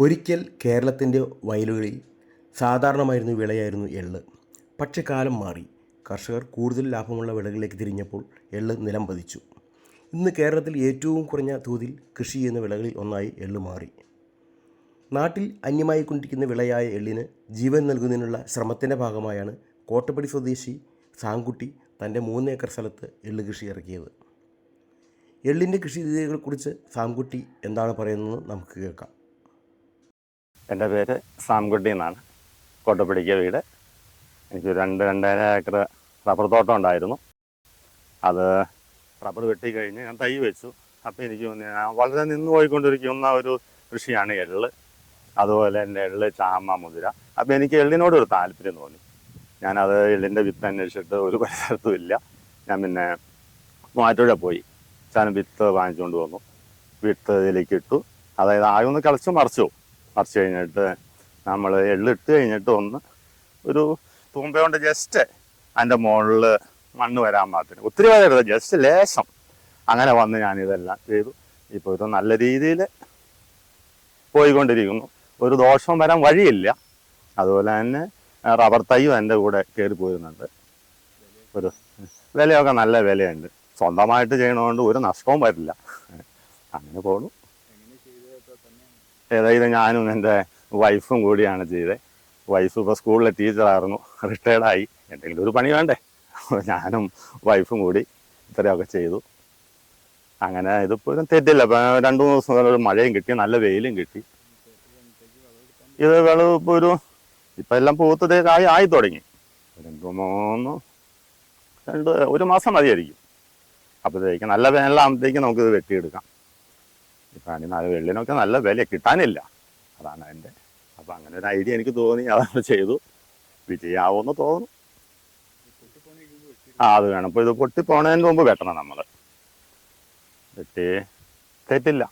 ഒരിക്കൽ കേരളത്തിന്റെ വയലുകളിൽ സാധാരണമായിരുന്നു വിളയായിരുന്നു എള്ള്. പക്ഷേ കാലം മാറി. കർഷകർ കൂടുതൽ ലാഭമുള്ള വിളകളിലേക്ക് തിരിഞ്ഞപ്പോൾ എള്ള് നിലം പതിച്ചു. ഇന്ന് കേരളത്തിൽ ഏറ്റവും കുറഞ്ഞ തോതിൽ കൃഷി ചെയ്യുന്ന വിളകളിൽ ഒന്നായി എള്ള് മാറി. നാട്ടിൽ അന്യമായി കൊണ്ടിരിക്കുന്ന വിളയായ എള്ളിന് ജീവൻ നൽകുന്നതിനുള്ള ശ്രമത്തിന്റെ ഭാഗമായാണ് കോട്ടപ്പടി സ്വദേശി സാങ്കുട്ടി തന്റെ മൂന്ന് ഏക്കർ സ്ഥലത്ത് എള്ള് കൃഷി ഇറക്കിയത്. എള്ളിന്റെ കൃഷി രീതികളെക്കുറിച്ച് സാങ്കുട്ടി എന്താണ് പറയുന്നത് നമുക്ക് കേൾക്കാം. എന്റെ പേര് സാംകുട്ടി എന്നാണ്. കോട്ടപ്പിടിക്ക വീട്. എനിക്ക് രണ്ട് രണ്ടര ഏക്കർ റബ്ബർ തോട്ടം ഉണ്ടായിരുന്നു. അത് റബ്ബർ വെട്ടി കഴിഞ്ഞ് ഞാൻ തൈ വെച്ചു. അപ്പോൾ എനിക്ക് തോന്നി ഞാൻ വളരെ നിന്ന് പോയിക്കൊണ്ടിരിക്കുന്ന ഒരു കൃഷിയാണ് എള്ള്. അതുപോലെ എന്റെ എള്ള് ചാമ മുതിര. അപ്പോൾ എനിക്ക് എള്ളിനോട് ഒരു താല്പര്യം തോന്നി. ഞാനത് എള്ളിന്റെ വിത്ത് അന്വേഷിച്ചിട്ട് ഒരു പരിസരത്തും ഇല്ല. ഞാൻ പിന്നെ മാറ്റൂഴ പോയി. ചാനം വിത്ത് വാങ്ങിച്ചുകൊണ്ട് വന്നു. വിത്ത് ഇതിലേക്ക് ഇട്ടു. അതായത് ആയൊന്ന് കളിച്ച് മറിച്ചു. മറിച്ച് കഴിഞ്ഞിട്ട് നമ്മൾ എള്ളിട്ട് കഴിഞ്ഞിട്ട് ഒന്ന് ഒരു തൂമ്പ കൊണ്ട് ജസ്റ്റ് അതിന്റെ മുകളിൽ മണ്ണ് വരാൻ പാകത്തിന്. ഒത്തിരി വരരുത് ജസ്റ്റ് ലേശം. അങ്ങനെ വന്ന് ഞാനിതെല്ലാം ചെയ്തു. ഇപ്പോൾ ഇത് നല്ല രീതിയിൽ പോയിക്കൊണ്ടിരിക്കുന്നു. ഒരു ദോഷം വരാൻ വഴിയില്ല. അതുപോലെ തന്നെ റബ്ബർ തൈയും എന്റെ കൂടെ കയറി പോരുന്നുണ്ട്. ഒരു വിലയൊക്കെ നല്ല വിലയുണ്ട്. സ്വന്തമായിട്ട് ചെയ്യണതുകൊണ്ട് ഒരു നഷ്ടവും വരില്ല. അങ്ങനെ പോണു. ഏതായത് ഞാനും എന്റെ വൈഫും കൂടിയാണ് ചെയ്തത്. വൈഫ് ഇപ്പോൾ സ്കൂളിലെ ടീച്ചറായിരുന്നു. റിട്ടയർഡായി. എന്തെങ്കിലും ഒരു പണി വേണ്ടേ? ഞാനും വൈഫും കൂടി ഇത്രയൊക്കെ ചെയ്തു. അങ്ങനെ ഇതിപ്പോൾ തെറ്റില്ല. ഇപ്പം രണ്ട് മൂന്ന് ദിവസം ഒരു മഴയും കിട്ടി. നല്ല വെയിലും കിട്ടി. ഇത് വെള്ളം ഇപ്പോൾ ഒരു ഇപ്പം എല്ലാം പൂത്തതേ ആയി ആയി തുടങ്ങി. രണ്ട് മൂന്ന് രണ്ട് ഒരു മാസം മതിയായിരിക്കും. അപ്പോഴത്തേക്ക് നല്ല വേനലാകുമ്പോഴത്തേക്ക് നമുക്കിത് വെട്ടിയെടുക്കാം. ഇപ്പം അതിന് വെള്ളിനൊക്കെ നല്ല വില കിട്ടാനില്ല. അതാണ് എന്റെ അപ്പം അങ്ങനെ ഒരു ഐഡിയ എനിക്ക് തോന്നി. അതാണ് ചെയ്തു. വിജയാവുമെന്ന് തോന്നുന്നു. ആ അത് വേണം. ഇപ്പോൾ ഇത് പൊട്ടിപ്പോണതിന് മുമ്പ് വെട്ടണം നമ്മൾ വെട്ടി തെറ്റില്ല.